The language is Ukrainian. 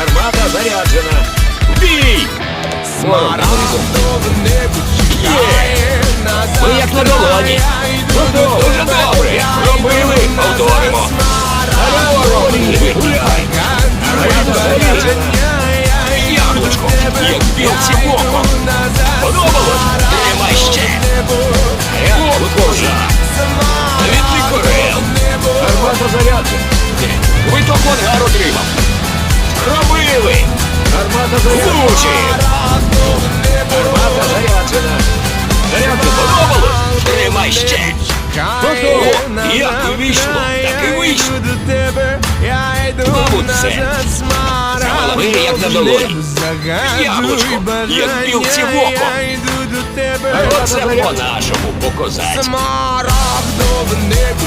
Гармата заряджена. Бій! Є! Ми як на долоні. Готово. Дуже добре. Робили. Повторимо. Ворог, гуляй. Заряджена. Яблучко, як білці в око. Подобалось? Тримай ще. Яблуко вже. Відлік. Гармата заряджена. Квиток в ангар отримав. Гармата заряджена. Гармата заряджена. Зарядку подобалось? Тримай ще. Готово. Як вийшло, так і вийшло. Мабуть, це. Ми як на долоні. Яблучко, як білці в око. Оце по-нашому, по-козацьку. Небо